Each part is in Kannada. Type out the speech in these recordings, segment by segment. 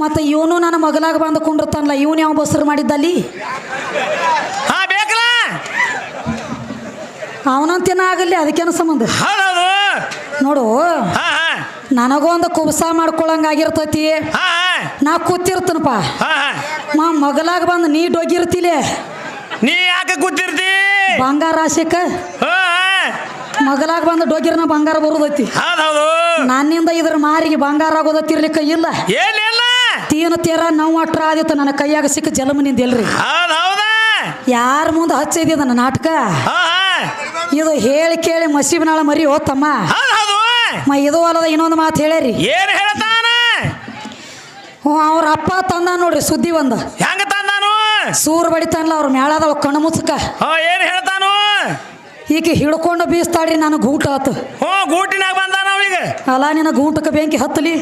ಮತ್ತು ಇವನು ನನ್ನ ಮಗಲಾಗ ಬಂದು ಕುಂಡಿರ್ತಾನಲ್ಲ ಇವನು ಯಾವ ಬಸರು ಮಾಡಿದ್ದಲ್ಲಿ? ಅವನಂತೇನ ಆಗಲಿ ಅದಕ್ಕೇನು ಸಂಬಂಧ? ನೋಡು ನನಗೊಂದು ಕುಬಸ ಮಾಡ್ಕೊಳಂಗಾಗಿರ್ತೈತಿ ನಾ ಕೂತಿರ್ತನಪ್ಪ. ಮಾ ಮಗಲಾಗ ಬಂದು ನೀ ಡೊಗಿರ್ತಿಲೆ? ನೀ ಯಾಕೆ ಕೂತಿರ್ತಿ? ಬಂಗಾರ ಆಶೆಕ? ಮಗಲಾಗ ಬಂದು ಡೊಗಿರ್ನ ಬಂಗಾರ ಬರುದೈತಿ. ನನ್ನಿಂದ ಇದ್ರ ಮಾರಿಗೆ ಬಂಗಾರ ಆಗೋದತ್ತಿರ್ಲಿಕ್ಕ ಇಲ್ಲ. ಏನಿಲ್ಲ. ತೀನ ತೇರ? ನೋವು ಅಟ್ರ ಆದಿತ್ತು ನನ್ನ ಕೈಯಾಗ ಸಿಕ್ಕ ಜಲಮನಿಂದ ಎಲ್ರಿ. ಯಾರ ಮುಂದೆ ಹಚ್ಚಿದ ನನ್ನ ನಾಟಕ? ಇದು ಹೇಳಿ ಕೇಳಿ ಮಸೀಬನಾಳ ಮರಿ ಹೋತಮ್ಮ. ಮ ಇದು ಅಲ್ಲದ ಇನ್ನೊಂದು ಮಾತು ಹೇಳ್ಯಾರಿ ಏನ್ ಹೇಳ್ತಾನ? ಹ್ಞೂ ಅವ್ರ ಅಪ್ಪ ತಂದ ನೋಡ್ರಿ ಸುದ್ದಿ ಒಂದು. ಹೆಂಗ ತಂದಾನು ಸೂರು ಬಡಿತಾನಲ್ಲ ಅವ್ರ ಮ್ಯಾಳದವ ಕಣ್ಣು ಮುಚ್ಚಕ ಏನ್ ಹೇಳ್ತಾನು? ಈಕೆ ಹಿಡ್ಕೊಂಡು ಬೀಸ್ತಾಡ್ರಿ ನಾನು ಗೂಟ ಆತು. ಹ್ಞೂ ಗೂಟಿನಾಗ ಬಂದಾನ ಅಲ್ಲ ನಿನ್ನ ಗೂಟಕ್ಕೆ ಬೆಂಕಿ ಹತ್ತಲಿ?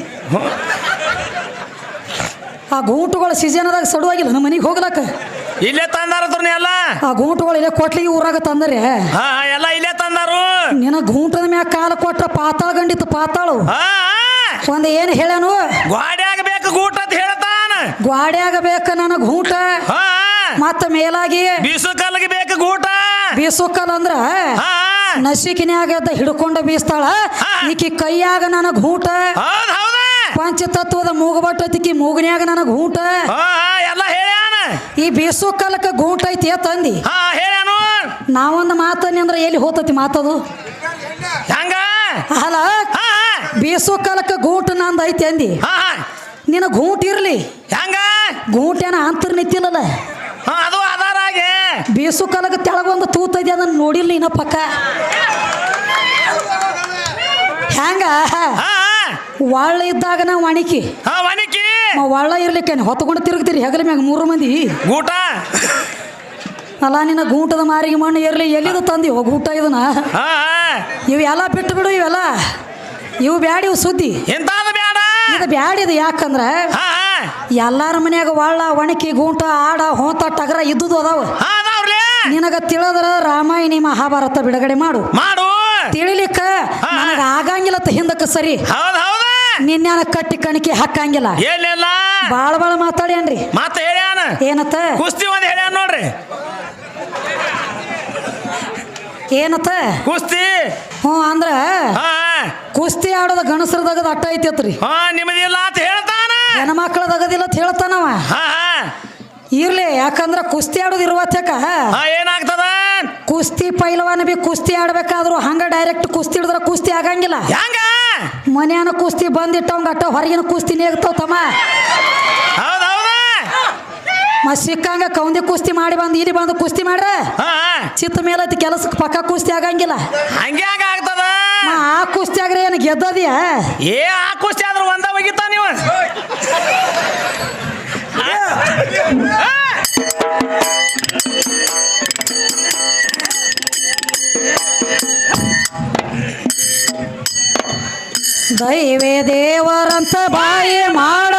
ಆ ಗೂಟುಗಳ ಸೀಸನ್ದಾಗ ಸಡುವಾಗಿಲ್ಲ ನಮ್ಮ ಮನೆಗೆ ಹೋಗ್ಲಕ್ಕ ಇಲ್ಲೇ ತಂದಾರ ಎಲ್ಲ? ಆ ಗೂಟುಗಳು ಇಲ್ಲೇ ಕೊಟ್ಲಿಗೆ ಊರಾಗ ತಂದರೆ. ಹಾ ಹಾ, ಎಲ್ಲ ಇಲ್ಲೇ ತಂದಾರು? ನಿನ್ನ ಗೂಟದ ಮ್ಯಾಗ ಕಾಲ ಕೊಟ್ಟ ಪಾತಾಳ ಗಂಡಿತ್ತು ಪಾತಾಳು. ಹಾ ಏನ್ ಹೇಳನು ಏನು ಹೇಳ್ಯಾನು? ಗ್ವಾಡ್ಯಾಗ ಬೇಕು ಗೂಟ ಅಂತ ಹೇಳ್ತಾನ. ಗ್ವಾಡ್ಯಾಗ ಬೇಕ ನನಗೆ ಗೂಟ. ಹಾ ಮತ್ತ ಮೇಲಾಗಿ ಬೀಸುಕಲ್ಗೆ ಬೇಕು ಗೂಟ. ಬೀಸುಕಲ್ ಅಂದ್ರ ಹಾ ನಸಿಕಿನ್ಯಾಗ ಹಿಡ್ಕೊಂಡ ಬೀಸ್ತಾಳ. ಈಕಿ ಕೈಯಾಗ ನನಗೆ ಗೂಟ. ಹೌದ್ ಹೌದಾ. ಪಂಚತತ್ವದ ಮೂಗಬಟ್ಟೈತಿ ಮೂಗನ್ಯಾಗ ನನಗೆ ಗೂಟ ಎಲ್ಲ ಹೇಳ್ಯಾನ ಈ ಬೀಸುಕ್ಕಲ್ಲಕ್ಕ ಗೂಟ ಐತಿ ತಂದಿ ಹೇಳ್ಯಾನು ನಾವೊಂದು ಮಾತನ್ನಿ ಅಂದ್ರೆ ಎಲ್ಲಿ ಹೋತತಿ ಮಾತದು? ಹಂಗ? ಅಲ್ಲ ಹಾ ಕಾಲಕ್ಕೆ ಗೂಟ ನಂದು ಐತಿ ಅಂದಿ. ನಿನ ಗೂಂಟ ಇರ್ಲಿ. ಹಂಗ? ಗೂಟ ಏನ ಅಂತರ್ ನಿಂತಿಲ್ಲಲ್ಲ ಹಾ ಅದು ಆಧಾರ ಆಗಿ. ಬೀಸುಕ್ಕಲಕ್ಕ ತೆಳಗೊಂದು ತೂತೈತಿ ಅದನ್ನ ನೋಡಿಲ್ಲ ಇನ್ನ ಪಕ್ಕ. ಹೆಂಗ? ಹಾ ಹಾ. ಒಳ್ಳ ಇದ್ದಾಗ ನಾವು ವಾಣಿಕಿ. ಹಾ ವಾಳ ಒಳ್ಳ ಇರ್ಲಿಕ್ಕೆ ಹೊತ್ಕೊಂಡು ತಿರುಗ್ತೀರಿ ಹೆಗಲ ಮ್ಯಾಗ ಮೂರು ಮಂದಿ. ಊಟ? ಅಲ್ಲ ನಿನ್ನ ಗೂಟದ ಮಾರಿಗೆ ಮಣ್ಣು ಇರ್ಲಿ ಎಲ್ಲಿದು ತಂದಿ? ಹೋಗಿ ಊಟ ಇದನ್ನ. ಹಾ ಇವೆಲ್ಲ ಬಿಟ್ಟು ಬಿಡು ಇವೆಲ್ಲ. ಇವು ಬ್ಯಾಡಿ ಇವು ಸುದ್ದಿ. ಎಂತಾದ ಬೇಡ ಇದು ಬ್ಯಾಡಿದು ಯಾಕಂದ್ರೆ ಹಾ ಹಾ. ಎಲ್ಲಾರ ಮನ್ಯಾಗ ಒಳ್ಳ ಒಣಕಿ ಗೂಂಟ ಆಡ ಹೋತ ಟಗರ ಇದ್ದುದು ಅದಾವ. ಹಾ ಅದಾವ್ರಿ ನಿನಗ ತಿಳಿದ್ರ ರಾಮಾಯಣಿ ಮಹಾಭಾರತ ಬಿಡುಗಡೆ ಮಾಡು. ಮಾಡು. ತಿಳಿಲಿಕ್ಕ. ನನಗ ಆಗಂಗಿಲ್ಲ ಹಿಂದಕ್ಕೆ ಸರಿ. ಹೌದ್ ಹೌದಾ. ನಿನ್ಯಾನ ಕಟ್ಟಿ ಕಣಕಿ ಹಾಕಂಗಿಲ್ಲ. ಏನಿಲ್ಲ? ಬಾಳ ಬಾಳ ಮಾತಾಡ್ಯಾನ್ರಿ. ಮತ್ತೆ ಹೇಳ್ಯಾನ? ಏನತ್ತ? ಕುಸ್ತಿ ಒಂದ್ ಹೇಳ್ಯಾನ ನೋಡ್ರಿ. ಏನತ್ತ? ಕುಸ್ತಿ? ಹ್ಞೂ ಅಂದ್ರ ಹಾ ಕುಸ್ತಿ ಆಡೋದ ಗಣಸರದಾಗದ ಅಟ್ಟ ಐತತ್ರಿ. ಹಾ ನಿಮ್ಮದಿಲ್ಲ ಅಂತ ಹೇಳ್ತಾನ. ಹೆಣ್ಮಕ್ಳದಾಗದಿಲ್ಲ ಅಂತ ಹೇಳ್ತಾನವ. ಹಾ ಹಾ. ಇರ್ಲಿ ಯಾಕಂದ್ರ ಕುಸ್ತಿ ಆಡೋದು ಇರುವತ್ತಕ ಹಾ ಏನಾಗ್ತದ? ಕುಸ್ತಿ ಪೈಲವಾನ ಬಿ ಕುಸ್ತಿ ಆಡ್ಬೇಕಾದ್ರು ಹಂಗ ಡೈರೆಕ್ಟ್ ಕುಸ್ತಿ ಹಿಡಿದ್ರ ಕುಸ್ತಿ ಆಗಂಗಿಲ್ಲ. ಹೆಂಗ? ಮನ್ಯಾನ ಕುಸ್ತಿ ಬಂದಿಟ್ಟವಂಗ ಅಟ್ಟ ಹೊರಗಿನ ಕುಸ್ತಿ ನೇಗ್ತಾವ ತಮ್ಮ ಹೌದ್ ಹೌದಾ ಮತ್ ಸಿಕ್ಕಂಗ ಕೌಂದಿ ಕುಸ್ತಿ ಮಾಡಿ ಬಂದು ಇಲ್ಲಿ ಬಂದು ಕುಸ್ತಿ ಮಾಡ್ರ. ಚಿತ್ತ ಮೇಲೆ ಕೆಲಸಕ್ಕೆ ಪಕ್ಕ ಕುಸ್ತಿ ಆಗಂಗಿಲ್ಲ ಹಂಗೆ ಹಂಗ ಆಗ್ತದ ಆ ಕುಸ್ತಿ ಆಗ್ರೆ ಏನು ಗೆದ್ದದಿಯ ಏ ಆ ಕುಸ್ತಿ ಆದ್ರೆ ಒಂದ ಒಗಿತಾ ನೀವು ದೈವೇ ದೇವರಂತ ಬಾಯಿ ಮಾಡ.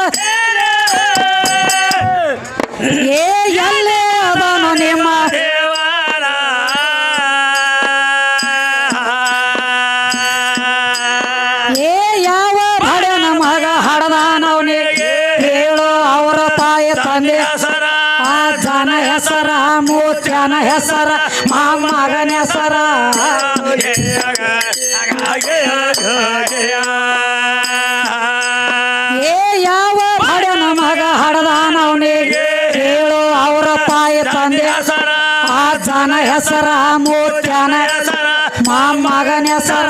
ಏ, ಎಲ್ಲೇ ಅದನು ನಿಮ್ಮ ಏ, ಯಾವ ಹೇಳು, ಅವರ ತಾಯಿ ಆ ಹೆಸರ ಹೆಸರ. ಹೆಸರ ಮೂತ್ಯನ ಹೆಸರ ಮಾಮಗನ ಹೆಸರ.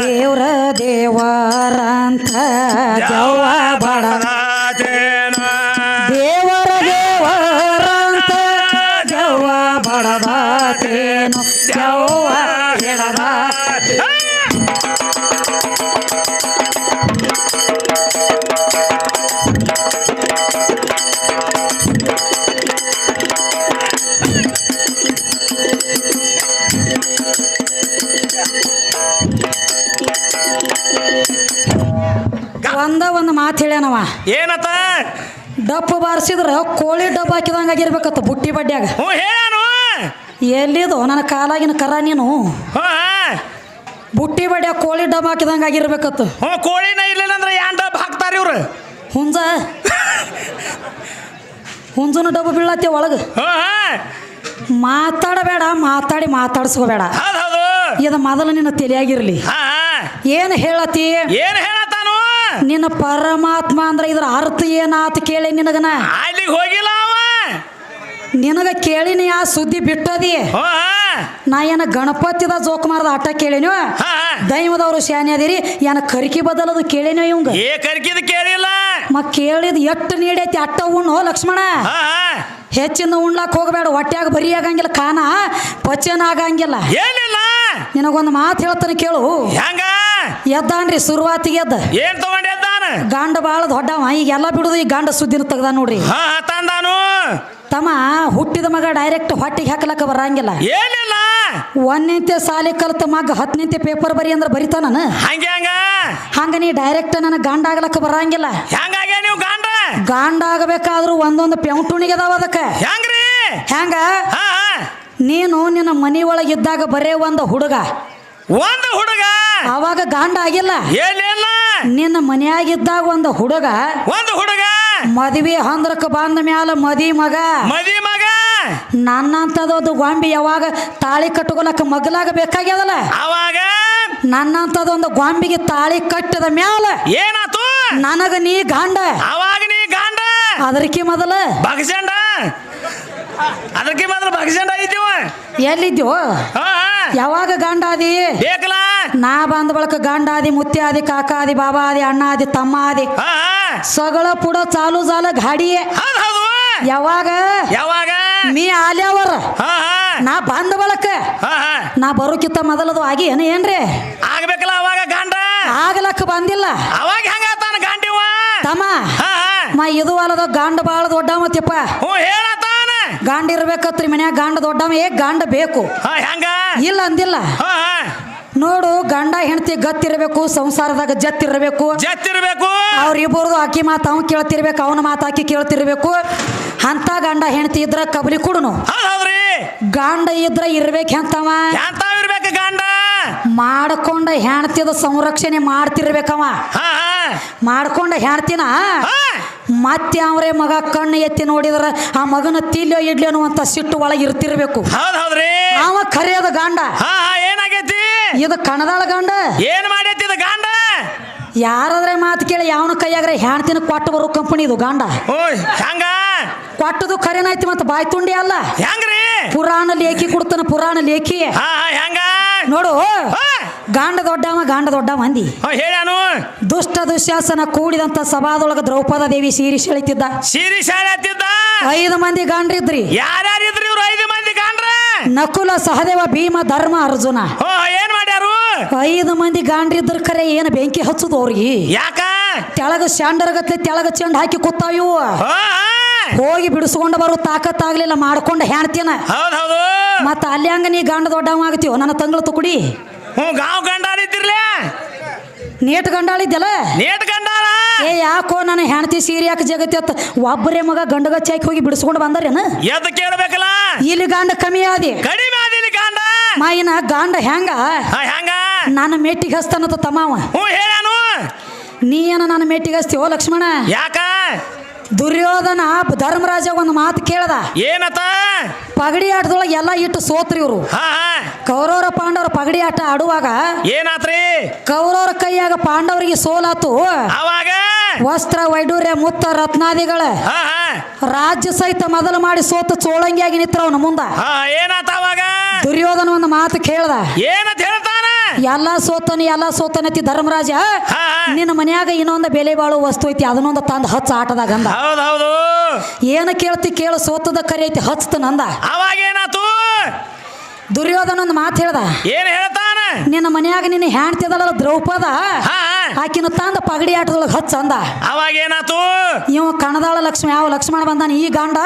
ದೇವ್ರ ದೇವರಂತ ಜವ್ವ ಹೇಳ್ಯಾನವ ಏನತ ಡಪ್ಪ ಬಾರಿಸಿದ್ರ ಕೋಳಿ ಡಬ್ಬ ಹಾಕಿದಂಗ ಆಗಿರ್ಬೇಕತ್ತ ಬುಟ್ಟಿ ಬಡ್ಡ್ಯಾಗ ಹ್ಞೂ ಹೇಳಾನು ಎಲ್ಲಿದು? ನನ್ನ ಕಾಲಾಗಿನ ಕರ ನೀನು. ಬುಟ್ಟಿ ಬಡ್ಯಾಗ ಕೋಳಿ ಡಬ್ಬ ಹಾಕಿದಂಗ ಆಗಿರ್ಬೇಕತ್ತ. ಹ್ಞೂ ಕೋಳಿನ ಇರ್ಲಿಲ್ಲ ಅಂದ್ರೆ ಯಾನ್ ಡಬ್ಬ ಹಾಕ್ತಾರ ಇವ್ರು? ಹುಂಜ. ಹುಂಜನ ಡಬ್ಬ ಬೀಳತ್ತೆ ಒಳಗೆ. ಮಾತಾಡಬೇಡ ಮಾತಾಡಿ ಮಾತಾಡ್ಸ್ಕೋಬೇಡ. ಇದ ಮೊದಲು ನಿನ್ನ ತಲೆಯಾಗಿರ್ಲಿ. ಏನು ಹೇಳತಿ ಏನ್ ಹೇಳತ್ತಾನು ನಿನ್ನ ಪರಮಾತ್ಮ ಅಂದ್ರೆ ಇದ್ರ ಅರ್ಥ ಏನಾತ ಕೇಳಿ ನಿನಗನ? ಅಲ್ಲಿಗೆ ಹೋಗಿಲ್ಲ ಅವ. ನಿನಗ ಕೇಳಿನಿ ಆ ಸುದ್ದಿ ಬಿಟ್ಟದಿ. ನಾ ಏನ ಗಣಪತಿದ ಜೋಕುಮಾರದ ಆಟ ಕೇಳಿನೋ? ದೈವದವರು ಶಾನೆ ಅದಿರಿ ಏನ ಕರ್ಕಿ ಬದಲದು ಕೇಳಿನ ಇವಂಗ? ಏ ಕರ್ಕಿದ ಕೇಳಿಲ್ಲ. ಮ ಕೇಳಿದ ಎಷ್ಟು ನೀಡೈತಿ ಅಟ್ಟ ಉಣ್ಣು ಲಕ್ಷ್ಮಣ? ಹೆಚ್ಚಿನ ಉಣ್ಲಾಕ್ ಹೋಗಬೇಡ ಹೊಟ್ಯಾಗ ಬರಿ ಆಗಂಗಿಲ್ಲ ಕಾನ ಪಚನ ಆಗಂಗಿಲ್ಲ. ಏನಿಲ್ಲ. ನಿನಗೊಂದು ಮಾತು ಹೇಳ್ತಾನೆ ಕೇಳು. ಹೆಂಗ? ಎದ್ದಾನ್ರಿ ಶುರುವಾತಿಗೆ ಎದ್ದ. ಏನ್ ತಗೊಂಡಿದ್ದಾನ ಗಂಡ ಬಾಳ ದೊಡ್ಡವ ಈಗ ಎಲ್ಲ ಬಿಡುದು ಈ ಗಂಡ ಸುದ್ದಿನ ತೆಗ್ದ ನೋಡ್ರಿ. ಹಾ ಹಾ ತಂದಾನು. ತಮ್ಮ ಹುಟ್ಟಿದ ಮಗ ಡೈರೆಕ್ಟ್ ಹೊಟ್ಟಿಗೆ ಹಾಕ್ಲಕ್ಕ ಬರಂಗಿಲ್ಲ. ಏನಿಲ್ಲ. ಒಂದನಿಂತೆ ಸಾಲಿ ಕಲ್ತ ಮಗ ಹತ್ತನಿಂತೆ ಪೇಪರ್ ಬರಿ ಅಂದ್ರೆ ಬರಿತಾನ ಹಂಗೆ ಹಂಗ. ಹಂಗ ನೀ ಡೈರೆಕ್ಟ್ ನನ್ನ ಗಂಡ ಆಗ್ಲಕ್ಕ ಬರಂಗಿಲ್ಲ. ಹೆಂಗಾಗೆ ನೀವು ಗಾಂಡ? ಗಂಡ ಆಗಬೇಕಾದ್ರೂ ಒಂದೊಂದು ಪೆಂಟುಣಿಗೆ ಅದಾವ ಅದಕ್ಕೆ. ಹೆಂಗ್ರಿ? ಹೆಂಗ? ಹಾ ಹಾ. ನೀನು ನಿನ್ನ ಮನಿ ಒಳಗಿದ್ದಾಗ ಬರೇ ಒಂದು ಹುಡುಗ. ಒಂದು ಹುಡುಗ? ಅವಾಗ ಗಂಡ ಆಗಿಲ್ಲ. ನಿನ್ನ ಮನೆಯಾಗಿದ್ದಾಗ ಒಂದು ಹುಡುಗ ಒಂದು ಹುಡುಗ. ಮದುವೆ ಹಂದ್ರಕ್ಕೆ ಬಂದ ಮ್ಯಾಲ ಮದಿ ಮಗ. ಮದಿ ಮಗ. ನನ್ನಂತದೊಂದು ಗೊಂಬಿ ಯಾವಾಗ ತಾಳಿ ಕಟ್ಕೊಳಕ ಮಗಲಾಗ ಬೇಕಾಗ್ಯದಲ್ಲ? ಅವಾಗ ನನ್ನಂತದೊಂದು ಗೊಂಬಿಗೆ ತಾಳಿ ಕಟ್ಟಿದ ಮ್ಯಾಲ ಏನಾತು? ನನಗ ನೀ ಗಂಡ. ಅವಾಗ ನೀ ಗಾಂಡ? ಅದಕ್ಕೆ ಮೊದಲ. ಬಗಸಂಡ ಅದಕ್ಕೆ ಮಾತ್ರ ಬಗಸಂಡ ಹಾ ಹಾ. ಯಾವಾಗ ಗಂಡ ಆದಿ ಬೇಕಲ್ಲ? ನಾ ಬಂದ ಬಳಕ ಗಂಡಾದಿ ಮುತ್ಯಾದಿ ಕಾಕಾದಿ ಬಾಬಾದಿ ಅಣ್ಣಾದಿ ತಮ್ಮಾದಿ. ಬಾಬಾ ಆದಿ ಅಣ್ಣ ಆದಿ ತಮ್ಮ ಆದಿ ಹಾ ಹಾ. ಸಗಳ ಪುಡ ಚಾಲು ಜಾಲ ಗಾಡಿಯೇ. ಯಾವಾಗ? ಯಾವಾಗ? ನೀ ಆಲ್ಯಾವರ. ನಾ ಬಂದ ಬಳಕ. ನಾ ಬರೋಕಿತ್ತ ಮೊದಲದು ಆಗಿ ಏನ ಏನ್ರಿ? ಆಗ್ಬೇಕಲ್ಲ ಅವಾಗ ಗಾಂಡ? ಆಗ್ಲಕ್ಕ ಬಂದಿಲ್ಲ. ಅವಾಗ ಹೆಂಗ ತಮ್ಮ ಮಾ ಇದು ಅಲ್ಲದ ಗಂಡ ಬಾಳ ದೊಡ್ಡ ಮತ್ತಪ್ಪ ಹೇಳತಾನ ಗಂಡ ಇರ್ಬೇಕತ್ರಿ ಮನ್ಯಾಗ ಗಂಡ ದೊಡ್ಡವ ಏ ಗಾಂಡ ಬೇಕು. ಇಲ್ಲ ಅಂದಿಲ್ಲ. ನೋಡು ಗಂಡ ಹೆಂಡತಿ ಗತ್ತಿರ್ಬೇಕು ಸಂಸಾರದಾಗ ಜತ್ತಿರ್ಬೇಕು. ಜತ್ತಿರ್ಬೇಕು. ಅವ್ರಿಬ್ಬರದು ಆಕಿ ಮಾತು ಅವ್ನು ಕೇಳ್ತಿರ್ಬೇಕು ಅವನ ಮಾತು ಆಕಿ ಕೇಳ್ತಿರ್ಬೇಕು. ಅಂತ ಗಂಡ ಹೆಂಡತಿ ಇದ್ರ ಕಬಲಿ ಕುಡುನು. ಗಾಂಡ ಇದ್ರ ಇರ್ಬೇಕು ಹೆಂತವ ಎಂತಾವ್ ಇರ್ಬೇಕು ಗಾಂಡ? ಮಾಡ್ಕೊಂಡ ಹೆಣ್ತಿದ ಸಂರಕ್ಷಣೆ ಮಾಡ್ತಿರ್ಬೇಕವ. ಮಾಡ್ಕೊಂಡ ಹೆಣ್ತಿನ ಮತ್ತೆ ಅವ್ರೆ ಮಗ ಕಣ್ಣು ಎತ್ತಿ ನೋಡಿದ್ರ ಆ ಮಗನ ತಿಲ್ಯೋ ಇಡ್ಲಿ ಅನ್ನುವಂತ ಸಿಟ್ಟು ಒಳಗೆ ಇರ್ತಿರ್ಬೇಕು. ಅವ ಕರೆಯದ ಗಾಂಡ. ಏನಾಗೈತಿ? ಇದು ಕಣದಾಳ ಗಂಡ. ಏನ್ ಮಾಡೈತಿ ಇದು ಗಾಂಡ? ಯಾರಾದ್ರೆ ಮಾತು ಕೇಳಿ ಯಾವನ ಕೈಯಾಗ್ರೆ ಹೆಣ್ತಿನ ಕೊಟ್ಟು ಬರೋ ಕಂಪನಿ ಇದು ಗಾಂಡ. ಹೆಂಗ ಕೊಟ್ಟದು ಕರೆನಾಯ್ತಿ ಮತ್ತೆ ಬಾಯ್ ತುಂಡಿ ಅಲ್ಲ. ಹೆಂಗ್ರಿ ಪುರಾಣ ಲೇಖಿ ಕೊಡ್ತಾನ ಪುರಾಣ ಲೇಖಿ. ನೋಡು. ಗಾಂಡ ದೊಡ್ಡವ ಗಾಂಡ ದೊಡ್ಡ ಮಂದಿ ಹಾ, ಹೇಳ್ಯಾನು ದುಷ್ಟ ದುಶ್ಯಾಸನ ಕೂಡಿದಂತ ಸಭಾದೊಳಗ ದ್ರೌಪದ ದೇವಿ ಸೀರಿ ಸೆಳಿತಿದ್ದ. ಸೀರಿ ಸೆಳೆತಿದ್ದ? ಐದು ಮಂದಿ ಗಾಂಡ್ರಿದ್ರಿ. ಯಾರ್ಯಾರಿದ್ರಿ ಇವ್ರು ಐದು ಮಂದಿ ಗಾಂಡ್ರ? ನಕುಲ ಸಹದೇವ ಭೀಮ ಧರ್ಮ ಅರ್ಜುನ. ಏನ್ ಮಾಡ್ಯಾರು? ಐದು ಮಂದಿ ಗಾಂಡ್ರಿದ್ರ ಕರೆ ಏನು ಬೆಂಕಿ ಹಚ್ಚುದು ಅವ್ರಿಗೆ? ಯಾಕ? ತೆಳಗ ಶಾಂಡರಗತ್ಲೆ ತೆಳಗ ಚೆಂಡ್ ಹಾಕಿ ಕೂತಾವ್ ಇವು. ಹೋಗಿ ಬಿಡಿಸ್ಕೊಂಡು ಬರೋ ತಾಕತ್ತಾಗ್ಲಿಲ್ಲ ಮಾಡ್ಕೊಂಡು ಹೆಣ್ತೀನ ಹೌದ್ ಹೌದು. ಮತ್ತ ಅಲ್ಲಿ ಹಂಗ ನೀ ಗಂಡ ದೊಡ್ಡವ ಆಗ್ತೀವ ನನ್ನ ತಂಗಳು ತುಕುಡಿ ಹ್ಞೂ ಗಾಂವ್ ನೇಟ್ ಗಂಡಾಳಿದ್ಯಲ್ಲ ನೇಟ್ ಗಂಡಾರ ಏ ಯಾಕೋ ನನ್ನ ಹೆಣ್ತಿ ಸೀರೆ ಯಾಕೆ ಜಗತ್ತಿ ಒಬ್ಬರೇ ಮಗ ಗಂಡಗ ಚಾಕಿ ಹೋಗಿ ಬಿಡಿಸ್ಕೊಂಡು ಬಂದರೇನ? ಕೇಳ್ಬೇಕಲ್ಲ? ಇಲ್ಲಿ ಗಂಡ ಕಮ್ಮಿ ಆದಿ. ಕಡಿಮೆ ಆದಿಲ್ಲ ಗಂಡ. ಮಾಯಿನ ಗಂಡ ಹೆಂಗ? ಹಾ, ಹೆಂಗ? ನನ್ನ ಮೆಟ್ಟಿಗೆ ಹ್ಞೂ ಹೇಳ್ಯಾನು ನೀ ಏನ ನನ್ನ ಮೆಟ್ಟಿಗೆ ಹಸ್ತೀವೋ ಲಕ್ಷ್ಮಣ? ಯಾಕ? ದುರ್ಯೋಧನ ಧರ್ಮರಾಜ ಒಂದು ಮಾತು ಕೇಳದ. ಏನತ? ಪಗಡಿ ಆಟದೊಳಗೆ ಎಲ್ಲ ಇಟ್ಟು ಸೋತ್ರಿ ಇವರು. ಕೌರವರ ಪಾಂಡವರ ಪಗಡಿ ಆಟ ಆಡುವಾಗ ಏನಾತ್ರಿ? ಕೌರವರ ಕೈಯಾಗ ಪಾಂಡವರಿಗೆ ಸೋಲಾತು. ಅವಾಗ? ವಸ್ತ್ರ ವೈಡೂರ್ಯ ಮುತ್ತ ರತ್ನಾದಿಗಳ. ರಾಜ್ಯ ಸಹಿತ ಮೊದಲು ಮಾಡಿ ಸೋತ ಚೋಳಂಗಿಯಾಗಿ ನಿಂತ್ರವನ ಮುಂದ. ಹಾ ಏನಾತ ಅವಾಗ? ದುರ್ಯೋಧನ ಒಂದು ಮಾತು ಕೇಳ್ದ. ಏನಂತ ಎಲ್ಲ ಸೋತನಿ ಎಲ್ಲ ಸೋತನತಿ ಧರ್ಮರಾಜ. ಹಾ ಹಾ. ನಿನ್ನ ಮನ್ಯಾಗ ಇನ್ನೊಂದು ಬೆಲೆ ಬಾಳು ವಸ್ತು ಐತಿ ಅದನ್ನೊಂದು ತಂದು ಹಚ್ಚ ಆಟದಾಗ ಅಂದ. ಏನ ಕೇಳ್ತಿ ಕೇಳು ಸೋತದ ಕರೆ ಐತಿ ಹಚ್ತನ ಅಂದ ಅವಾಗ ಏನಾತು ದುರ್ಯೋಧನ ಒಂದು ಮಾತು ಹೇಳ್ದ. ಏನ್ ಹೇಳ್ತಾನ? ನಿನ್ನ ಮನ್ಯಾಗ ನಿನ್ನ ಹ್ಯಾಂಡ್ತಿದಲ್ಲ ದ್ರೌಪದ. ಆಕಿನ ತಂದ ಪಗಡಿ ಆಟದೊಳಗೆ ಹಚ್ಚ ಅಂದ. ಅವಾಗ ಏನಾತು ಇವ ಕಣದಾಳ ಲಕ್ಷ್ಮಿ ಯಾವ ಲಕ್ಷ್ಮಣ ಬಂದಾನ ಈ ಗಂಡ.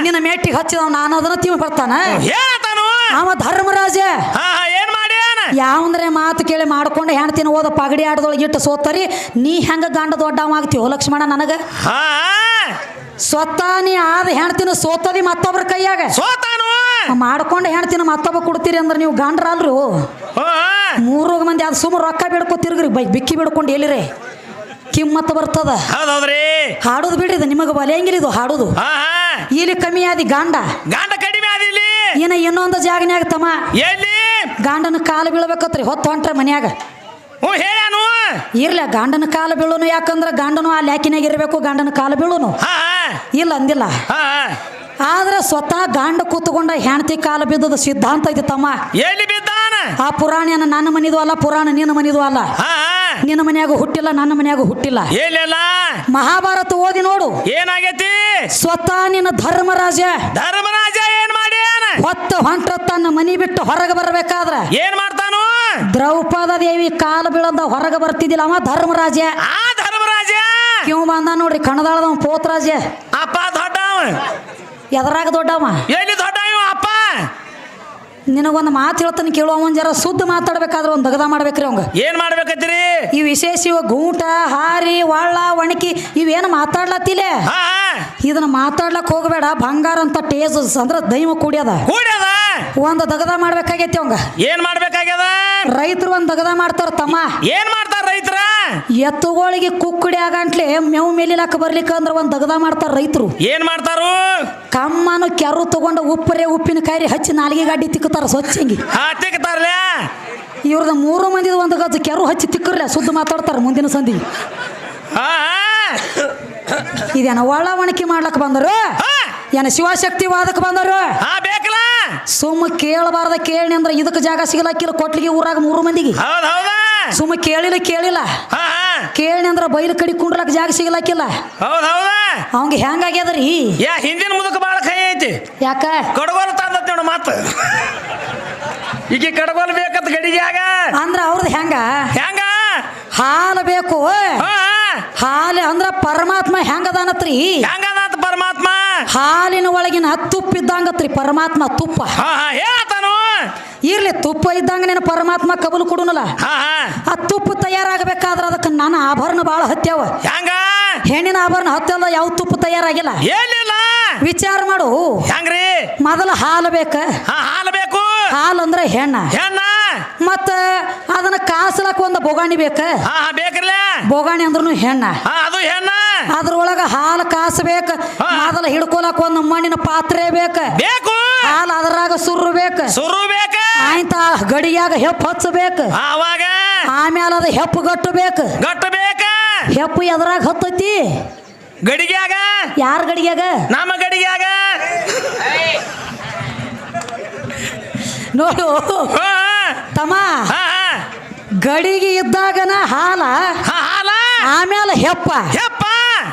ನಿನ್ನ ಮೆಟ್ಟಿಗೆ ಹಚ್ಚಿದವ ನಾನು ಅದನ್ನ ಬರ್ತಾನ. ಹೇಳತಾನು? ಅವ ಧರ್ಮರಾಜ. ಯಾವಂದ್ರೆ ಮಾತು ಕೇಳಿ ಮಾಡ್ಕೊಂಡು ಹೆಣ್ತಿನ ಹೋದ ಪಗಡಿ ಆಡದೊಳಗೆ ಇಟ್ಟು ಸೋತರಿ ನೀ ಹೆಂಗ ಗಂಡ ದೊಡ್ಡವ ಹೋ ಲಕ್ಷ್ಮಣ ನನಗ? ಸ್ವತಃ ನೀ ಆದ ಹೆಣ್ತಿನ ಸೋತದಿ ಮತ್ತೊಬ್ಬರ ಕೈಯಾಗ? ಸೋತಾನು. ಮಾಡ್ಕೊಂಡು ಹೆಣ್ತಿನ ಮತ್ತೊಬ್ಬ ಕೊಡ್ತೀರಿ ಅಂದ್ರೆ ನೀವು ಗಂಡ್ರಲ್ರು. ಮೂರು ಮಂದಿ ಅದು ಸುಮ್ಮ ರೊಕ್ಕ ಬಿಡ್ಕೊ ತಿರ್ಗ್ರಿ ಬೈ ಬಿಕ್ಕಿ ಬಿಡ್ಕೊಂಡು ಎಲ್ಲಿರಿ? ಕಿಮ್ಮತ್ತ ಬರ್ತದ. ಹಾಡುದು ಬಿಡ್ರಿ ಇದು ನಿಮಗೆ ಬಲಿಯಂಗಿಲ್ಲ ಇದು ಹಾಡೋದು. ಇಲ್ಲಿ ಕಮ್ಮಿ ಆದಿ ಗಾಂಡ. ಗಂಡ ಕಡಿಮೆ ಆದಿಲ್ಲಿ ಏನ ಇನ್ನೊಂದು ಜಾಗನ್ಯಾಗ ತಮ್ಮ ಎಲ್ಲಿ? ಗಾಂಡನ ಕಾಲು ಬೀಳ್ಬೇಕತ್ರಿ ಹೊತ್ತು ಹೊಂಟ್ರ ಮನ್ಯಾಗ. ಹ್ಞೂ ಇರ್ಲ ಗಾಂಡನ ಕಾಲು ಬೀಳುನು ಯಾಕಂದ್ರೆ ಗಾಂಡನು ಆ ಲ್ಯಾಕಿನಾಗ ಇರಬೇಕು ಗಾಂಡನ ಕಾಲು ಬೀಳುನು. ಇಲ್ಲ ಅಂದಿಲ್ಲ. ಆದ್ರೆ ಸ್ವತಃ ಗಾಂಡ ಕೂತ್ಕೊಂಡ ಹೆಣತಿ ಕಾಲ ಬಿದ್ದದ ಸಿದ್ಧಾಂತ ಐತಿ ತಮ್ಮ. ಎಲ್ಲಿ ಬಿದ್ದಾನ? ಆ ಪುರಾಣ ನನ್ನ ಮನಿದು ಅಲ್ಲ ಪುರಾಣ ನಿನ್ನ ಮನಿದು ಅಲ್ಲ. ನಿನ್ನ ಮನ್ಯಾಗ ಹುಟ್ಟಿಲ್ಲ ನನ್ನ ಮನ್ಯಾಗ ಹುಟ್ಟಿಲ್ಲ. ಮಹಾಭಾರತ ಓದಿ ನೋಡು. ಏನಾಗೈತಿ? ಸ್ವತಃ ನಿನ್ನ ಧರ್ಮರಾಜ. ಧರ್ಮರಾಜ ಹೊತ್ತ ಹೊಂಟ್ರ ತನ್ನ ಮನಿ ಬಿಟ್ಟು ಹೊರಗೆ ಬರಬೇಕಾದ್ರೆ. ಏನ್ ಮಾಡ್ತಾನು? ದ್ರೌಪದ ದೇವಿ ಕಾಲು ಬೀಳದ ಹೊರಗೆ ಬರ್ತಿದ್ದಿಲ್ಲ ಅವ ಧರ್ಮರಾಜ. ಆ ಧರ್ಮರಾಜ? ಇವ್ ಬಂದ ನೋಡ್ರಿ ಕಣದಾಳದ ಪೋತ್ರಾಜ. ಅಪ್ಪ ದೊಡ್ಡವ. ಎದರಾಗ ದೊಡ್ಡವ? ಎಲ್ಲಿ ದೊಡ್ಡ ನಿನಗೊಂದು ಮಾತು ಹೇಳ್ತಾನೆ ಕೇಳುವ ಅವನ್ ಜರ ಸುದ್ದ ಮಾತಾಡ್ಬೇಕಾದ್ರೆ ಒಂದು ದಗದ ಮಾಡ್ಬೇಕ್ರಿ ಅವಂಗ. ಏನ್ ಮಾಡ್ಬೇಕತ್ತೀರಿ? ಈ ವಿಶೇಷ ಇವ ಗೂಟ ಹಾರಿ ಒಳ್ಳ ಒಣಕಿ ಇವೇನು ಮಾತಾಡ್ಲತ್ತಿಲ್ಲ ಹಾ ಇದನ್ನ ಮಾತಾಡ್ಲಕ್ ಹೋಗಬೇಡ ಬಂಗಾರ ಅಂತ ಟೇಸ್ ಅಂದ್ರ ದೈವ ಕುಡಿಯದ ಕೂಡ್ಯದ? ಒಂದು ದಗದ ಮಾಡ್ಬೇಕಾಗೈತಿ ಅವಂಗ. ಏನ್ ಮಾಡ್ಬೇಕಾಗ್ಯದ? ರೈತರು ಒಂದು ದಗದ ಮಾಡ್ತಾರ ತಮ್ಮ. ಏನ್ ಮಾಡ್ತಾರ ರೈತರ? ಎತ್ತುಗಳಿಗೆ ಕುಕ್ಕುಡಿ ಆಗಂಟ್ಲೆ ಮೇವು ಮೇಲಿಲಾಕ ಬರ್ಲಿಕ್ಕ ಅಂದ್ರೆ ಒಂದ್ ದಗದ ಮಾಡ್ತಾರ ರೈತರು. ಏನ್ ಮಾಡ್ತಾರು? ಕಮ್ಮನು ಕೆರು ತಗೊಂಡು ಉಪ್ಪರೆ ಉಪ್ಪಿನ ಕಾಯಿ ಹಚ್ಚಿ ನಾಲಿಗೆ ಗಾಡಿ ತಿಕ್ಕತಾರ ಸ್ವಚ್ಛಂಗಿ. ಹಾ ತಿಕ್ತಾರ್ಲ ಇವ್ರದ ಮೂರು ಮಂದಿ ಒಂದು ಗಜ್ಜ ಕೆರು ಹಚ್ಚಿ ತಿಕ್ಕರ್ಲೆ ಸುದ್ದ ಮಾತಾಡ್ತಾರ ಮುಂದಿನ ಸಂದಿ ಹಾ ಇದೇನ ಒಳ ಒಣಕಿ ಮಾಡ್ಲಕ್ ಬಂದರು? ಏನ ಶಿವಶಕ್ತಿ ವಾದಕ್ ಬಂದರು ಸುಮ್ಮ ಕೇಳಬಾರ್ದ ಕೇಳಿ ಅಂದ್ರೆ ಇದಕ್ಕೆ ಜಾಗ ಸಿಗಲಕ್ಕಿಲ್ಲ ಕೊಟ್ಲಿಗೆ ಊರಾಗ ಮೂರು ಮಂದಿಗೆ. ಸುಮ್ಮ ಕೇಳಿಲ್ಲ ಕೇಳಿಲ್ಲ. ಕೇಳಿ ಅಂದ್ರ ಬೈಲ್ ಕಡಿ ಕುಂಡ್ರಕ್ ಜಾಗ ಸಿಗಲಕ್ಕಿಲ್ಲ. ಹೌದ್ ಹೌದಾ. ಅವಂಗ ಹೆಂಗಾಗ್ಯದ್ರಿ ಯಾ ಹಿಂದಿನ ಮುದಕ ಬಾಳ ಕೈ ಐತಿ. ಯಾಕ? ಕಡಗೋಲ್ ತಂದತ್ ನೋಡ ಮಾತು. ಈಗ ಬೇಕಂತ ಬೇಕತ್ ಗಡಿಗ್ಯಾಗ. ಅಂದ್ರ ಅವ್ರದ್ ಹೆಂಗ? ಹೆಂಗ? ಹಾಲು ಬೇಕು ಹಾಲು ಅಂದ್ರ ಪರಮಾತ್ಮ ಹೆಂಗದಾನತ್ರಿ ಹೆಂಗದಾನ ಪರಮಾತ್ಮ? ಹಾಲಿನ ಒಳಗಿನ ತುಪ್ಪ ಇದ್ದಂಗತ್ರಿ ಪರಮಾತ್ಮ ತುಪ್ಪ ಹಾ ಹಾ ಹೇಳತಾನು ಇರ್ಲಿ ತುಪ್ಪ ಇದ್ದಂಗ ನೀನು ಪರಮಾತ್ಮ ಕಬಲು ಕೊಡುನಲ್ಲ? ಆ ತುಪ್ಪ ತಯಾರಾಗಬೇಕಾದ್ರೆ ಅದಕ್ಕೆ ನನ್ನ ಆಭರಣ ಬಹಳ ಹತ್ಯಾವ. ಹೆಂಗ? ಹೆಣ್ಣಿನ ಆಭರಣ ಹತ್ತಲ್ಲ ಯಾವ ತುಪ್ಪ ತಯಾರಾಗಿಲ್ಲ. ಏನಿಲ್ಲ. ವಿಚಾರ ಮಾಡು. ಹೆಂಗ್ರಿ? ಮೊದಲ ಹಾಲು ಬೇಕ. ಹಾಲು ಬೇಕು. ಹಾಲು ಅಂದ್ರೆ ಹೆಣ್ಣ. ಹೆಣ್ಣ. ಮತ್ತ ಅದನ್ನ ಕಾಸಲಕ್ಕ ಒಂದು ಬೋಗಾಣಿ ಬೇಕ. ಬೇಕ್ರಲ್ಲ ಬೊಗಾಣಿ ಅಂದ್ರೂ ಹೆಣ್ಣ. ಅದು ಹೆಣ್ಣ. ಅದ್ರೊಳಗ ಹಾಲು ಕಾಸ್ಬೇಕ. ಬೇಕ ಮೊದಲ ಹಿಡ್ಕೊಳಕ್ ಒಂದು ಮಣ್ಣಿನ ಪಾತ್ರೆ ಬೇಕ. ಬೇಕು. ಹಾಲು ಅದ್ರಾಗ ಸುರ್ರು ಬೇಕು. ಸುರು ಬೇಕ. ಆಯ್ತ ಗಡಿಯಾಗ ಹೆಪ್ಪು ಹಚ್ಚಬೇಕು. ಆವಾಗ ಅವಾಗ? ಆಮೇಲೆ ಅದು ಹೆಪ್ಪು ಗಟ್ಟಬೇಕು. ಗಟ್ಟಬೇಕ? ಗಟ್ಟು ಬೇಕ ಹೆಪ್ಪು ಎದ್ರಾಗ ಹತ್ತೈತಿ. ಗಡಿಗ್ಯಾಗ? ಯಾರ ಗಡಿಯಾಗ ನಮ್ಮ ಗಡಿಗ್ಯಾಗ? ನೋಡು. ತಮ್ಮ ಗಡಿಗೆ ಇದ್ದಾಗನ ಹಾಲ ಹಾಲ? ಆಮೇಲೆ ಹೆಪ್ಪ. ಹೆಪ್ಪ?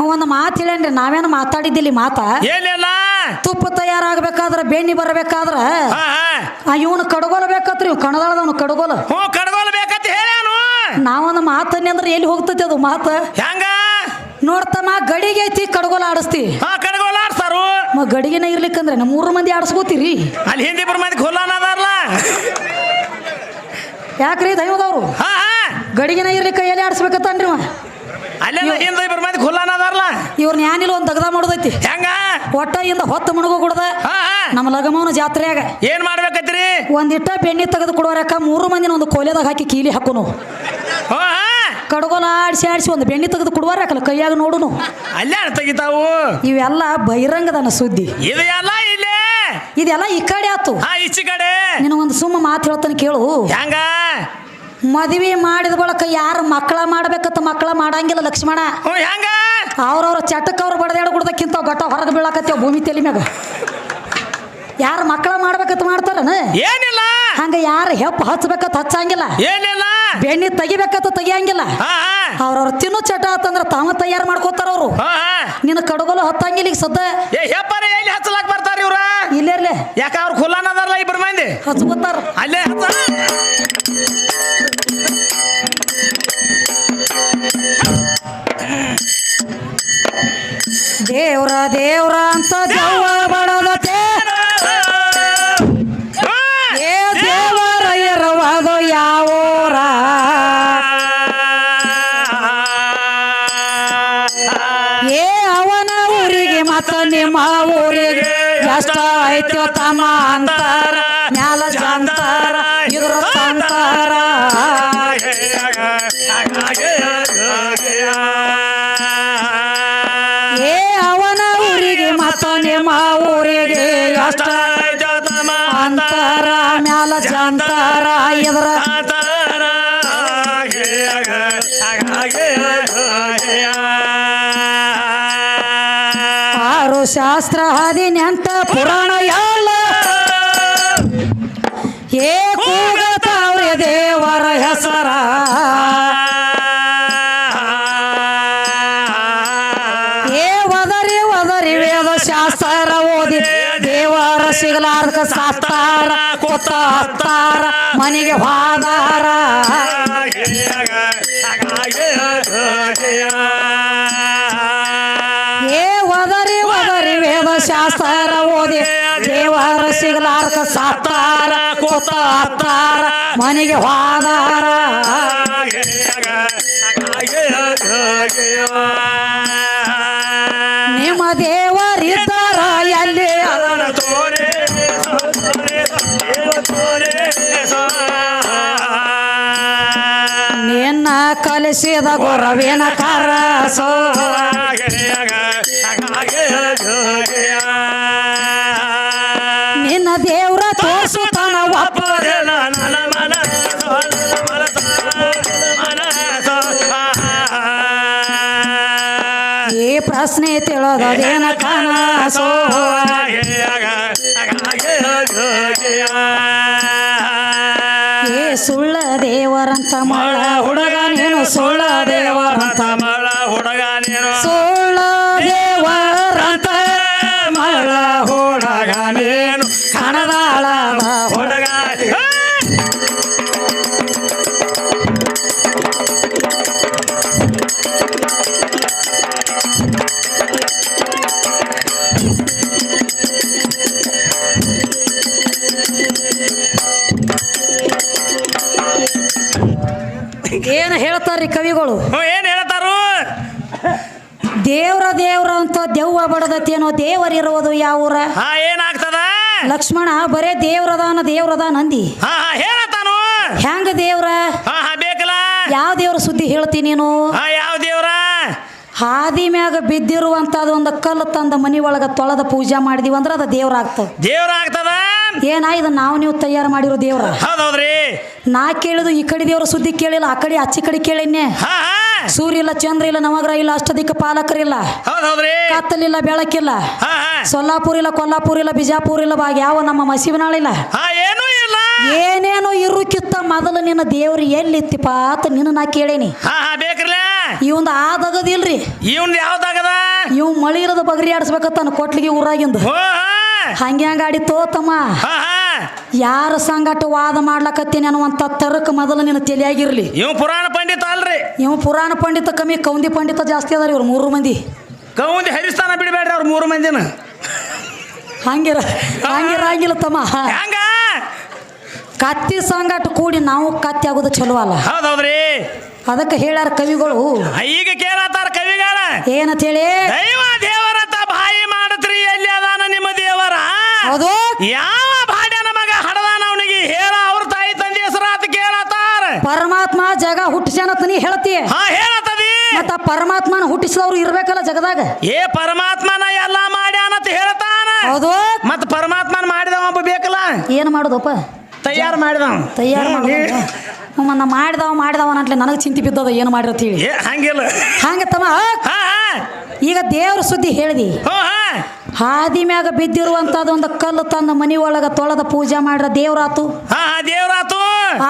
ಒಂದು ಮಾತು ಹೇಳೇನ್ರಿ ನಾವೇನು ಮಾತಾಡಿದ್ದಿಲ್ಲ ಮಾತಾ? ಏನಿಲ್ಲ. ತುಪ್ಪ ತಯಾರಾಗಬೇಕಾದ್ರ ಬೆಣ್ಣಿ ಬರಬೇಕಾದ್ರ? ಆ ಇವನು ಕಡಗೋಲ ಬೇಕತ್ರಿ ಇವ್ ಕಣದಾಳದವನು ಕಡಗೋಲ. ಹ್ಞೂ ಬೇಕತ್ತ ಬೇಕಂತ ಹೇಳ್ಯಾನು ನಾವೊಂದು ಮಾತನ್ನ ಅಂದ್ರೆ ಎಲ್ಲಿ ಹೋಗ್ತೈತಿ ಅದು ಮಾತ? ಹೆಂಗ? ನೋಡ್ತಮ್ಮ ಗಡಿಗೆ ಐತಿ ಕಡಗೋಲ ಆಡಿಸ್ತಿ. ಹಾ ಕಡ್ಗೋಲ್ ಆಡ್ತಾರು ಮ ಗಡಿಗೆನ ಇರ್ಲಿಕ್ಕಂದ್ರೆ ನಮ್ಮ ಮೂರು ಮಂದಿ ಆಡಿಸ್ಕೋತೀರಿ. ಅಲ್ಲಿ ಹಿಂದಿ ಬರ ಮಂದಿ ಖುಲ್ಲಾನ ಅದಾರಲ್ಲ ಯಾಕ್ರಿ ದೈವದವ್ರು? ಹಾ ಹಾ. ಗಡಿಗೆನ ಇರ್ಲಿಕ್ಕ ಎಲ್ಲಿ ಆಡಿಸ್ಬೇಕತ್ತನ್ರಿ ಇವ ಅಲ್ಲೆಲ್ಲ ಹಿಂದಿ ಇಬ್ಬರು ಮಂದಿ ಖುಲ್ಲಾನ ಅದಾರಲ್ಲ ಇವ್ರನ್ನ ಒಂದು ದಗದ ಮಾಡೋದೈತಿ. ಹೆಂಗ? ಒಟ್ಟ ಇಂದ ಹೊತ್ತು ಮುಣಗು ಕೊಡದ. ನಮ್ಮ ಲಗಮವನ ಜಾತ್ರೆಯಾಗ. ಏನ್ ಮಾಡ್ಬೇಕತ್ರಿ? ಒಂದಿಟ್ಟ ಬೆಣ್ಣಿ ತೆಗೆದು ಕೊಡೋರಕ್ಕ ಮೂರು ಮಂದಿನ ಒಂದು ಕೊಲೆದಾಗ ಹಾಕಿ ಕೀಲಿ ಹಾಕೋನು. ಕಡಗೋಲ ಆಡಿಸಿ ಆಡಿಸಿ ಒಂದು ಬೆಣ್ಣಿ ತೆಗೆದು ಕೊಡುವಾರಕ್ಕಲ್ಲ ಕೈಯಾಗ ನೋಡುನು. ಅಲ್ಲೇ ತೆಗಿತಾವು? ಇವೆಲ್ಲ ಬಹಿರಂಗದನ ಸುದ್ದಿ. ಇದೆಲ್ಲ ಇಲ್ಲೇ? ಇದೆಲ್ಲ ಈ ಕಡೆ ಆತು. ಈಚೆ ಕಡೆ. ನಿನಗೊಂದು ಸುಮ್ಮ ಮಾತು ಹೇಳ್ತಾನೆ ಕೇಳು. ಹೆಂಗ? ಮದುವೆ ಮಾಡಿದ ಬಳಕ ಯಾರು ಮಕ್ಕಳ ಮಾಡ್ಬೇಕಂತ ಮಕ್ಕಳ ಮಾಡಂಗಿಲ್ಲ ಲಕ್ಷ್ಮಣ. ಅವ್ರವ್ರ ಚಟಕ್ಕೆ ಅವ್ರು ಬಡದಾಡ ಕುಡ್ದಕ್ಕಿಂತ ಗಟ್ಟ ಹೊರಗೆ ಬೀಳಾಕತ್ತೇವ ಭೂಮಿ ತಲೆ ಮ್ಯಾಗ. ಯಾರು ಮಕ್ಕಳ ಮಾಡ್ಬೇಕಂತ ಮಾಡ್ತಾರನ? ಏನಿಲ್ಲ. ಹಂಗ ಯಾರು ಹೆಪ್ಪ ಹಚ್ಬೇಕತ್ತ ಹಚ್ಚಂಗಿಲ್ಲ. ಏನಿಲ್ಲ. ಬೆಣ್ಣೆ ತೆಗಿಬೇಕತ್ತ ತೆಗಿಯಂಗಿಲ್ಲ. ಅವ್ರವ್ರ ತಿನ್ನು ಚಟ ಆತಂದ್ರ ತಾವ ತಯಾರು ಮಾಡ್ಕೋತಾರ ಅವರು. ನಿನ್ನ ಕಡಗೋಲು ಹತ್ತಂಗಿಲ್ಲ ಈಗ ಸದ್ದ. ಎಲ್ಲಿ ಹಚ್ಚಲಾಕ್ ಬರ್ತಾರ ಇವ್ರ? ಇಲ್ಲೇರ್ಲೆ ಯಾಕ ಅವ್ರು ಖುಲಾನ ಅದಾರಲ್ಲ ಇಬ್ರು ಮಂದಿ? ಹಚ್ಕೋತಾರ ಅಲ್ಲೇ ದೇವ್ರ ದೇವ್ರ ಅಂತ ಜವ್ವ ಬಡದತೆ. ಏ ದೇವರ ಎರವಾದು ಯಾವೂರ. ಏ ಅವನ ಊರಿಗೆ ಮತ್ತ ನಿಮ್ಮ ಊರಿಗೆ ಎಷ್ಟ ಐತ್ಯೋ ತಮ್ಮ ಅಂತಾರ ಎದ್ರ ಆರು ಶಾಸ್ತ್ರ ಹದಿನೆಂಟ ಪುರಾಣ ಎಲ್ಲ ಏ ಕೂಗತಾವ್ರೆ ದೇವರ ಹೆಸರ. ಏ ಒದರಿ ಒದರಿ ವೇದ ಶಾಸ್ತ್ರ ಓದಿ ದೇವರ ಸಿಗಲಾರ್ದ ಸಾಸ್ತಾರ ಹತ್ತಾರ ಮನೆಗೆ ಹೋದಾರ ಏ ಒದರಿ ಒದರಿ ವೇದ ಶಾಸ್ತ್ರ ಓದಿ. ದೇವರ ಸಿಗಲಾರ್ಕ ಸಾತಾರ ಕೋತಾರ ಮನೆಗೆ ಹೋದಾರ ಕಲಿಸಿದ ಗುರವಿನ ಕರಸೋ ನಿನ್ನ ದೇವ್ರ ತೋರ್ಸುತ್ತಾನ ಒಪ್ಪ ಈ ಪ್ರಶ್ನೆ ತಿಳಿದದೇನ ಕನಸೋ ಸುಳ್ಳ ದೇವರಂತ ಮಳ ಹುಡುಗ ಸುಳ್ಳ ದೇವರಂತ ದೇವರಿರುವುದು ಯಾವೂರ ಹಾ ಏನಾಗ್ತದ? ಲಕ್ಷ್ಮಣ ಬರೇ ದೇವ್ರದಾನ ದೇವ್ರದಾನ ಅಂದಿ. ಹಾ ಹಾ ಹೇಳತಾನು ಹೆಂಗ ದೇವ್ರ? ಹಾ ಹಾ ಬೇಕಲ್ಲ? ಯಾವ ದೇವ್ರ ಸುದ್ದಿ ಹೇಳ್ತಿ ನೀನು? ಹಾ ಯಾವ ದೇವ್ರ? ಹಾದಿ ಮ್ಯಾಗ ಬಿದ್ದಿರುವಂತದ ಒಂದು ಕಲ್ಲು ತಂದ ಮನಿ ಒಳಗ ತೊಳೆದ ಪೂಜೆ ಮಾಡಿದೀವಿ ಅಂದ್ರೆ ಅದು ದೇವ್ರ ಆಗ್ತದ ದೇವ್ರ ಆಗ್ತದ? ಏನ ಇದು ನಾವು ನೀವು ತಯಾರು ಮಾಡಿರೋ ದೇವ್ರ? ಹೌದೌದ್ರಿ. ನಾ ಕೇಳಿದು ಈ ಕಡೆ ದೇವ್ರ ಸುದ್ದಿ ಕೇಳಿಲ್ಲ ಆ ಕಡೆ ಅಚ್ಚಿ ಕಡೆ ಕೇಳಿನ್ನೆ ಹಾ ಹಾ. ಸೂರ್ಯ ಇಲ್ಲ ಚಂದ್ರ ಇಲ್ಲ ನವಗ್ರಹ ಇಲ್ಲ ಅಷ್ಟದಿಕ್ಕ ಪಾಲಕರಿಲ್ಲ ಹೌದೌದ್ರಿ ಕತ್ತಲಿಲ್ಲ ಬೆಳಕಿಲ್ಲ ಸೊಲ್ಲಾಪುರ ಇಲ್ಲ ಕೊಲ್ಲಾಪುರ ಇಲ್ಲ ಬಿಜಾಪುರ ಇಲ್ಲ ಬಾಗ ಯಾವ ನಮ್ಮ ಮಸೀಬನಾಳಿಲ್ಲ ಏನೂ ಇಲ್ಲ. ಏನೇನೋ ಇರುಕಿತ್ತ ಮೊದಲು ನಿನ್ನ ದೇವ್ರು ಎಲ್ಲಿತ್ತಿಪ್ಪ ಅಂತ ನಿನ್ನ ನಾ ಕೇಳೇನಿ ಇವಂದ ಆದಗದಿಲ್ರಿ ಇವ್ನ್ ಯಾವ್ದಾಗದ? ಇವ್ ಮಳಿ ಇರದ ಬಗರಿ ಆಡಿಸ್ಬೇಕತ್ತಾನ ಕೊಟ್ಲಿಗೆ ಊರಾಗಿಂದ. ಹಂಗೆ ಹಂಗ ತೋತಮ್ಮ. ಯಾರ ಸಂಗಟ ವಾದ ಮಾಡ್ಲಕತ್ತೀನಿ ಅನ್ನುವಂತ ತರಕ್ ಮೊದಲು ನಿನ್ನ ತಲೆಯಾಗಿರ್ಲಿ. ಇವ್ ಪುರಾಣ ಪಂಡಿತ ಅಲ್ರಿ. ಇವ್ ಪುರಾಣ ಪಂಡಿತ ಕಮ್ಮಿ ಕೌಂದಿ ಪಂಡಿತ ಜಾಸ್ತಿ ಅದಾರ ಇವ್ರು ಮೂರು ಮಂದಿ. ಕೌಂದಿ ಹರಿಸ್ತಾನ ಬಿಡಬೇಡ್ರಿ ಅವ್ರು ಮೂರು ಮಂದಿನ. ಹಂಗಿರ ಹಂಗಿರಂಗಿಲ್ಲ ತಮ್ಮ. ಹಂಗ? ಕತ್ತಿ ಸಂಗಟ ಕೂಡಿ ನಾವು ಕತ್ತಿ ಆಗೋದು ಚಲೋ ಅಲ್ಲ. ಹೌದೌದ್ರಿ. ಅದಕ್ಕೆ ಹೇಳ್ಯಾರ ಕವಿಗಳು. ಈಗ ಕೇಳತ್ತಾರ ಕವಿಗಳ. ಏನಂತ ಹೇಳಿ? ದೈವ ದೇವರತ ಬಾಯಿ ಮಾಡತ್ರಿ ಎಲ್ಲಿ ಅದಾನ ನಿಮ್ಮ ದೇವರ? ಹೌದು. ಯಾವ ಪರಮಾತ್ಮ ಜಗ ಹುಟ್ಟಿಸ್ಯಾನಂತ ನೀ ಹೇಳ್ತಿ. ಹಾ ಹೇಳತ್ತದಿ. ಮತ್ತ ಪರಮಾತ್ಮನ ಹುಟ್ಟಿಸಿದವ್ರು ಇರ್ಬೇಕಲ್ಲ ಜಗದಾಗ. ಏ ಪರಮಾತ್ಮನ ಎಲ್ಲ ಮಾಡ್ಯಾನಂತ ಹೇಳ್ತಾನ. ಹೌದು. ಮತ್ತ ಪರಮಾತ್ಮನ ಮಾಡಿದವ ಒಬ್ಬ ಬೇಕಲ್ಲ? ಏನ್ ಮಾಡೋದಪ್ಪ? ತಯಾರು ಮಾಡಿದವ. ತಯಾರು ನಮ್ಮನ್ನ ಮಾಡಿದವ. ಮಾಡಿದವ ಅಂತ ನನಗೆ ಚಿಂತೆ ಬಿದ್ದದ ಏನು ಮಾಡಿರತ್ ಹೇಳಿ. ಏ ಹಂಗಿಲ್ಲ. ಹಂಗ ತಮ್ಮ ಈಗ ದೇವ್ರ ಸುದ್ದಿ ಹೇಳಿದಿ. ಹೋ ಹಾ. ಹಾದಿ ಮ್ಯಾಗ ಬಿದ್ದಿರುವಂತದ ಒಂದು ಕಲ್ಲು ತನ್ನ ಮನಿ ಒಳಗ ತೊಳೆದ ಪೂಜೆ ಮಾಡ್ರ ದೇವ್ರಾತು. ದೇವ್ರಾತು.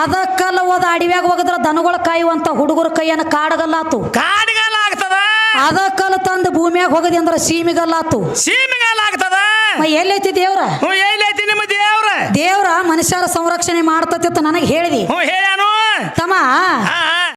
ಅದ ಕಲ್ಲು ಹೋದ ಅಡಿವ್ಯಾಗ ಹೋಗದ್ರ ದನಗಳ ಕಾಯುವಂತ ಹುಡುಗರ ಕೈಯನ್ನ ಕಾಡಗಲ್ಲಾತು. ಕಾಡಗಲ್ಲಾಗ್ತದ. ಆಗ್ತದ ಅದ ಕಲ್ಲು ತಂದು ಭೂಮಿಯಾಗ ಹೋಗದಿ ಅಂದ್ರ ಸೀಮಿಗಲ್ಲಾತು. ಸೀಮಿಗಲ್ಲಾಗ್ತದ. ಆಗ್ತದ ಎಲ್ಲೈತಿ ದೇವ್ರ? ಎಲ್ಲೈತಿ ನಿಮ್ಮ ದೇವ್ರ? ದೇವ್ರ ಮನುಷ್ಯರ ಸಂರಕ್ಷಣೆ ಮಾಡ್ತತಿತ್ತು ನನಗೆ ಹೇಳಿದಿ. ತಮ್ಮ